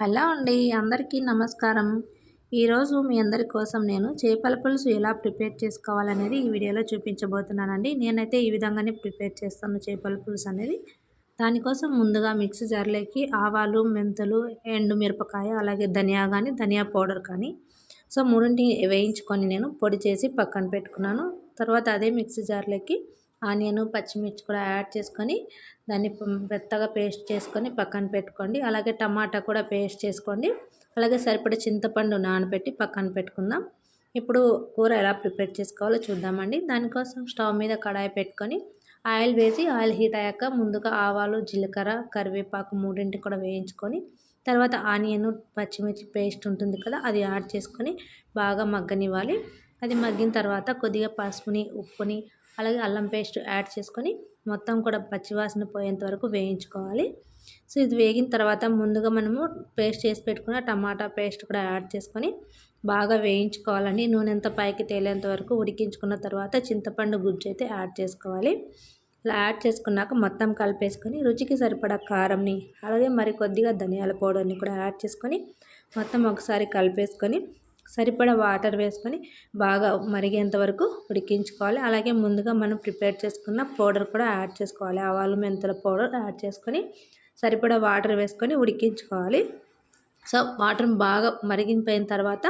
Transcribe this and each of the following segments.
Hello అండి అందరికీ నమస్కారం. ఈరోజు మీ అందరి కోసం నేను చేపల పులుసు ఎలా ప్రిపేర్ చేసుకోవాలనేది ఈ వీడియోలో చూపించబోతున్నానండి. నేనైతే ఈ విధంగానే ప్రిపేర్ చేస్తాను చేపల పులుసు అనేది. దానికోసం ముందుగా మిక్సీ జార్లోకి ఆవాలు మెంతులు ఎండు మిరపకాయ అలాగే ధనియా కానీ ధనియా పౌడర్ కానీ సో మూడింటి వేయించుకొని నేను పొడి చేసి పక్కన పెట్టుకున్నాను. తర్వాత అదే మిక్సీ జార్లోకి ఆనియన్ పచ్చిమిర్చి కూడా యాడ్ చేసుకొని దాన్ని మెత్తగా పేస్ట్ చేసుకొని పక్కన పెట్టుకోండి. అలాగే టమాటా కూడా పేస్ట్ చేసుకోండి. అలాగే సరిపడే చింతపండు నానబెట్టి పక్కన పెట్టుకుందాం. ఇప్పుడు కూర ఎలా ప్రిపేర్ చేసుకోవాలో చూద్దామండి. దానికోసం స్టవ్ మీద కడాయి పెట్టుకొని ఆయిల్ వేసి ఆయిల్ హీట్ అయ్యాక ముందుగా ఆవాలు జీలకర్ర కరివేపాకు మూడింటి కూడా వేయించుకొని తర్వాత ఆనియన్ పచ్చిమిర్చి పేస్ట్ ఉంటుంది కదా అది యాడ్ చేసుకొని బాగా మగ్గనివ్వాలి. అది మగ్గిన తర్వాత కొద్దిగా పసుపుని ఉప్పుని అలాగే అల్లం పేస్ట్ యాడ్ చేసుకొని మొత్తం కూడా పచ్చివాసన పోయేంత వరకు వేయించుకోవాలి. సో ఇది వేగిన తర్వాత ముందుగా మనము పేస్ట్ చేసి పెట్టుకున్న టమాటా పేస్ట్ కూడా యాడ్ చేసుకొని బాగా వేయించుకోవాలండి. నూనె ఎంత పైకి తేలేంత వరకు ఉడికించుకున్న తర్వాత చింతపండు గుజ్జు అయితే యాడ్ చేసుకోవాలి. ఇలా యాడ్ చేసుకున్నాక మొత్తం కలిపేసుకొని రుచికి సరిపడా కారంని అలాగే మరి కొద్దిగా ధనియాల పౌడర్ని కూడా యాడ్ చేసుకొని మొత్తం ఒకసారి కలిపేసుకొని సరిపడా వాటర్ వేసుకొని బాగా మరిగేంత వరకు ఉడికించుకోవాలి. అలాగే ముందుగా మనం ప్రిపేర్ చేసుకున్న పౌడర్ కూడా యాడ్ చేసుకోవాలి. ఆవాలు మెంతుల పౌడర్ యాడ్ చేసుకొని సరిపడా వాటర్ వేసుకొని ఉడికించుకోవాలి. సో వాటర్ బాగా మరిగిపోయిన తర్వాత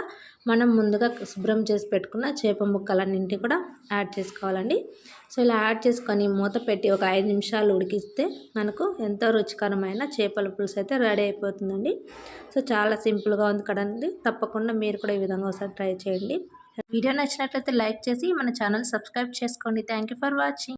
మనం ముందుగా శుభ్రం చేసి పెట్టుకున్న చేప ముక్కలన్నింటి కూడా యాడ్ చేసుకోవాలండి. సో ఇలా యాడ్ చేసుకొని మూత పెట్టి ఒక ఐదు నిమిషాలు ఉడికిస్తే మనకు ఎంతో రుచికరమైన చేపల పులుసు అయితే రెడీ అయిపోతుందండి. సో చాలా సింపుల్గా ఉంది కదండి. తప్పకుండా మీరు కూడా ఈ విధంగా ఒకసారి ట్రై చేయండి. వీడియో నచ్చినట్లయితే లైక్ చేసి మన ఛానల్ సబ్స్క్రైబ్ చేసుకోండి. Thank for watching.